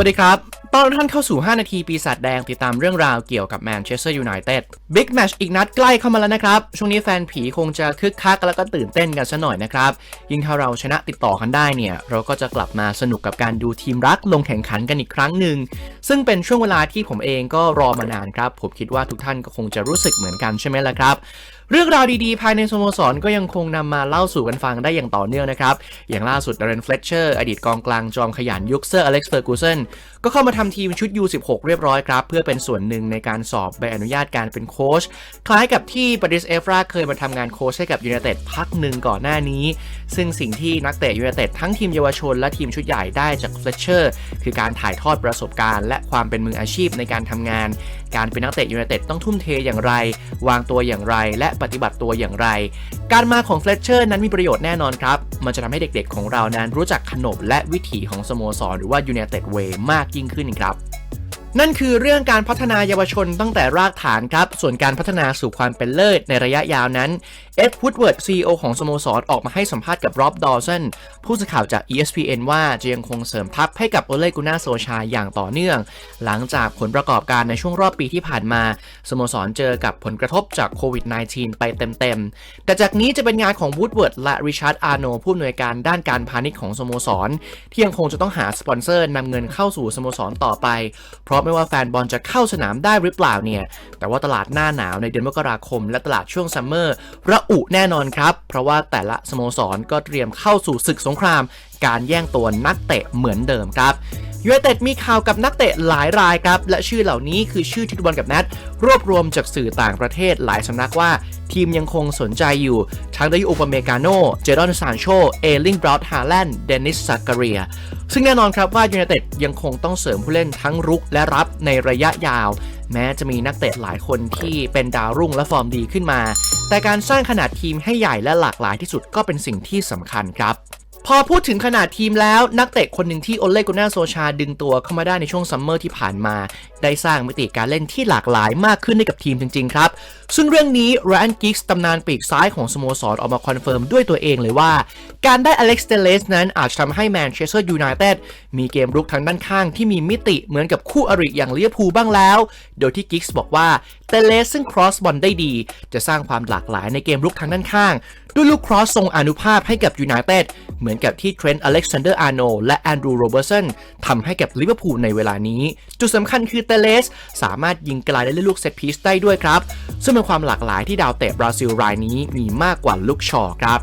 วัสดีครับ ตอนท่านเข้าสู่ 5 นาทีปีศาจแดงติดตามเรื่องราวเกี่ยวกับแมนเชสเตอร์ยูไนเต็ดบิ๊กแมชอีกนัดใกล้เข้ามาแล้วนะครับ ช่วงนี้แฟนผีคงจะคึกคักแล้วก็ตื่นเต้นกันซะหน่อยนะครับ ยิ่งถ้าเราชนะติดต่อกันได้เนี่ย เราก็จะกลับมาสนุกกับการดูทีมรักลงแข่งขันกันอีกครั้งหนึ่ง ซึ่งเป็นช่วงเวลาที่ผมเองก็รอมานานครับ ผมคิดว่าทุกท่านก็คงจะรู้สึกเหมือนกันใช่ไหมล่ะครับ เรื่องราวดีๆ ภายในสโมสรก็ยังคงนำมาเล่าสู่กันฟังได้อย่างต่อเนื่องนะครับ อย่างล่าสุดดรนเฟลเชอร์อดีตกองกลางจอมขยันยุคเซอร์อเล็กซ์เฟอร์กูเซนก็เข้ามาทำทีมชุด U16 เรียบร้อยครับ เพื่อเป็นส่วนหนึ่งในการสอบใบอนุญาตการเป็นโค้ชคล้ายกับที่ปริสเอฟราเคยมาทำงานโค้ชให้กับยู n นเต็ดพักหนึ่งก่อนหน้านี้ ซึ่งสิ่งที่นักเตะยู n นเต็ดทั้งทีมเยาวชนและทีมชุดใหญ่ได้จากเฟลเชอร์คือการถ่ายทอดประสบการณ์ และความเป็นมืออาชีพในการทำงาน การเป็นนักเตะยู n นเต็ดต้องทุ่มเทอย่างไร วางตัวอย่างไร และปฏิบัติตัวอย่างไร การมาของเฟลเชอร์นั้นมีประโยชน์แน่นอนครับ มันจะทำให้เด็กๆของเรานั้นรู้จักขนบและวิถีของสโมสรหรือว่ายูเนเต็ดเวย์มากยิ่งขึ้นครับ นั่นคือเรื่องการพัฒนาเยาวชนตั้งแต่รากฐานครับ ส่วนการพัฒนาสู่ความเป็นเลิศในระยะยาวนั้น เอ็ดวูดเวิร์ดซีอของสโมสรออกมาให้สัมภาษณ์กับรอบดอสันผู้สื่อข่าวจาก ESPN ว่าจะยังคงเสริมทัพให้กับโอเลกุน่าโซชาอย่างต่อเนื่อง หลังจากผลประกอบการในช่วงรอบปีที่ผ่านมา สโมสรเจอกับผลกระทบจากโควิด -19 ไปเต็มๆ แต่จากนี้จะเป็นงานของวูดเวิร์ดและริชาร์ดอาร์โนผู้อำนวยการด้านการพาณิชย์ของสโมสร ที่ยังคงจะต้องหาสปอนเซอร์นำเงินเข้าสู่สโมสรต่อไป เพราะไม่ว่าแฟนบอลจะเข้าสนามได้หรือเปล่าเนี่ย แต่ว่าตลาดหน้าหนาวในเดือนมกราคม และตลาดช่วงซัมเมอร์ระอุแน่นอนครับ เพราะว่าแต่ละสโมสรก็เตรียมเข้าสู่ศึกสงคราม การแย่งตัวนักเตะเหมือนเดิมครับ ยูไนเต็ดมีข่าวกับนักเตะหลายรายครับ และชื่อเหล่านี้คือชื่อที่ทุกบอลกับแนทรวบรวมจากสื่อต่างประเทศหลายสำนักว่าทีมยังคงสนใจอยู่ทั้งไดยูโอปเมกาโน เจรอนซานโช เอลิงบรอดฮาแลนด์ เดนิสซักการีย ซึ่งแน่นอนครับว่ายูไนเต็ดยังคงต้องเสริมผู้เล่นทั้งรุกและรับในระยะยาว แม้จะมีนักเตะหลายคนที่เป็นดาวรุ่งและฟอร์มดีขึ้นมา แต่การสร้างขนาดทีมให้ใหญ่และหลากหลายที่สุดก็เป็นสิ่งที่สำคัญครับ พอพูดถึงขนาดทีมแล้วนักเตะคนหนึ่งที่โอเล่กุน่าโซชาดึงตัวเข้ามาได้ในช่วงซัมเมอร์ที่ผ่านมา ได้สร้างมิติการเล่นที่หลากหลายมากขึ้นให้กับทีมจริง ๆ ครับ ซึ่งเรื่องนี้แรนกิกส์ตำนานปีกซ้ายของสโมสรออกมาคอนเฟิร์มด้วยตัวเองเลยว่า การได้อเล็กซ์เตเลสนั้นอาจทำให้แมนเชสเตอร์ยูไนเต็ดมีเกมรุกทางด้านข้างที่มีมิติเหมือนกับคู่อริอย่างเวอร์พูบ้างแล้ว โดยที่กิกส์บอกว่าเตเลสซึ่งครอสบอลได้ดี จะสร้างความหลากหลายในเกมรุกทางด้านข้างด้วยลูกครอสทรงอนุภาพให้กับยูไนเต็ดเหมือนกับที่เทรนต์อเล็กซานเดอร์อาร์โนและแอนดรูโรเบอร์สันทำให้กับลิเวอร์พูลในเวลานี้ จุดสำคัญคือเตเลส สามารถยิงไกลและเล่นลูกเซตพีซได้ด้วยครับ ซึ่งเป็นความหลากหลายที่ดาวเตะบราซิลรายนี้มีมากกว่าลูกชอครับ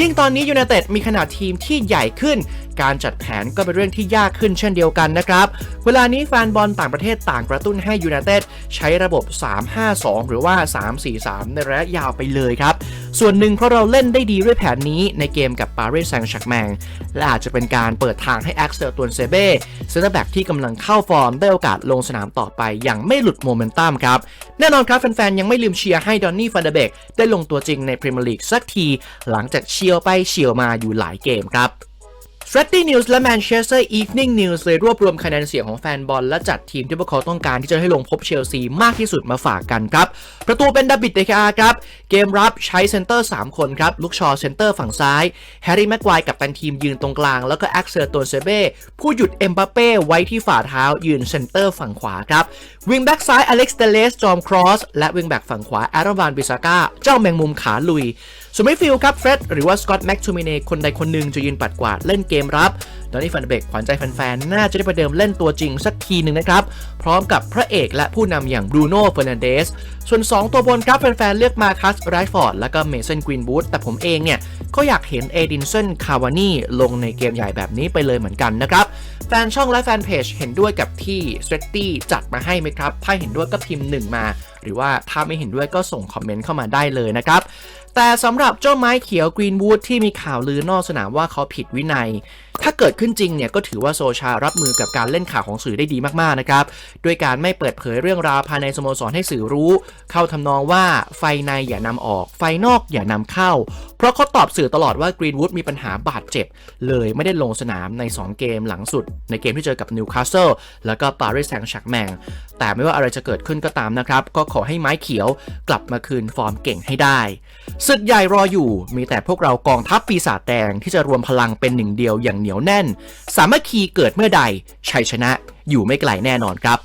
ยิ่งตอนนี้ยูไนเต็ดมีขนาดทีมที่ใหญ่ขึ้น การจัดแผนก็เป็นเรื่องที่ยากขึ้นเช่นเดียวกันนะครับ เวลานี้แฟนบอลต่างประเทศต่างกระตุ้นให้ยูไนเต็ดใช้ระบบ 3-5-2 หรือว่า 3-4-3 ในระยะยาวไปเลยครับ ส่วนหนึ่งเพราะเราเล่นได้ดีด้วยแผนนี้ในเกมกับปารีสแซงต์แชร์กแมงและอาจจะเป็นการเปิดทางให้แอ็กเซลตัวนเซเบ้เซนเตอร์แบ็กที่กำลังเข้าฟอร์มได้โอกาสลงสนามต่อไปอย่างไม่หลุดโมเมนตัมครับ แน่นอนครับแฟนๆ ยังไม่ลืมเชียร์ให้ดอนนี่ฟันเดเบกได้ลงตัวจริงในพรีเมียร์ลีกสักที หลังจากเชียวไปเชียวมาอยู่หลายเกมครับ f r e d d y News และ Manchester Evening News เลยรวบรวมคะแนนเสียงของแฟนบอล และจัดทีมที่พวกเขาต้องการที่จะให้ลงพบเชลซีมากที่สุดมาฝากกันครับ ประตูเป็นดาบิดเดคอาครับ เกมรับใช้เซนเตอร์ 3 คนครับลูกชอเซนเตอร์ฝั่งซ้าย แฮร์รี่แม็กควายกับตันทีมยืนตรงกลาง แล้วก็แอ็กเซอร์ตัวเซเบ้ผู้หยุดเอ็มบัปเป้ไว้ที่ฝ่าเท้ายืนเซนเตอร์ฝั่งขวาครับ วิงแบ็กซ้ายอเล็กซ์เตเลสจอมครอสและวิงแบ็กฝั่งขวาแอรวานบิซาก้าเจ้าแมงมุมขาลุย ส่วนมิดฟิลด์ครับเฟร็ดหรือว่าสกอตแม็กทูมิเนคนใดคนหนึ่งจะยืนปัดกวาดเล่นเกมรับดอนนี่ฟันเบกขวัญใจแฟนๆ น่าจะได้ประเดิมเล่นตัวจริงสักทีหนึ่งนะครับ พร้อมกับพระเอกและผู้นำอย่างบรูโน่เฟอร์นันเดส ส่วน 2 ตัวบนครับแฟนๆ เลือกมาคัสไรฟอร์ดและก็เมสันกรีนบูธแต่ผมเองเนี่ย ก็อยากเห็นเอดินสันคาวานี่ลงในเกมใหญ่แบบนี้ไปเลยเหมือนกันนะครับ แฟนช่องและแฟนเพจเห็นด้วยกับที่สเตตี้จัดมาให้ไหมครับ ถ้าเห็นด้วยก็พิมพ์หนึ่งมา หรือว่าถ้าไม่เห็นด้วยก็ส่งคอมเมนต์เข้ามาได้เลยนะครับแต่สำหรับเจ้าไม้เขียวกรีนวูดที่มีข่าวลือนอกสนามว่าเขาผิดวินัย ถ้าเกิดขึ้นจริงเนี่ยก็ถือว่าโซชารับมือกับการเล่นข่าวของสื่อได้ดีมากๆนะครับด้วยการไม่เปิดเผยเรื่องราวภายในสโมสรให้สื่อรู้ เข้าทำนองว่าไฟในอย่านำออก ไฟนอกอย่านำเข้า เพราะเขาตอบสื่อตลอดว่ากรีนวูดมีปัญหาบาดเจ็บ เลยไม่ได้ลงสนามใน 2 เกมหลังสุด ในเกมที่เจอกับนิวคาสเซิลแล้วก็ปารีสแซงต์แชร์กแมงแต่ไม่ว่าอะไรจะเกิดขึ้นก็ตามนะครับ ก็ขอให้ไม้เขียวกลับมาคืนฟอร์มเก่งให้ได้ศึกใหญ่รออยู่มีแต่พวกเรากองทัพปีศาจแดงที่จะรวมพลังเป็นหนึ่งเดียวอย่างเหนียวแน่นสามัคคีเกิดเมื่อใดชัยชนะอยู่ไม่ไกลแน่นอนครับ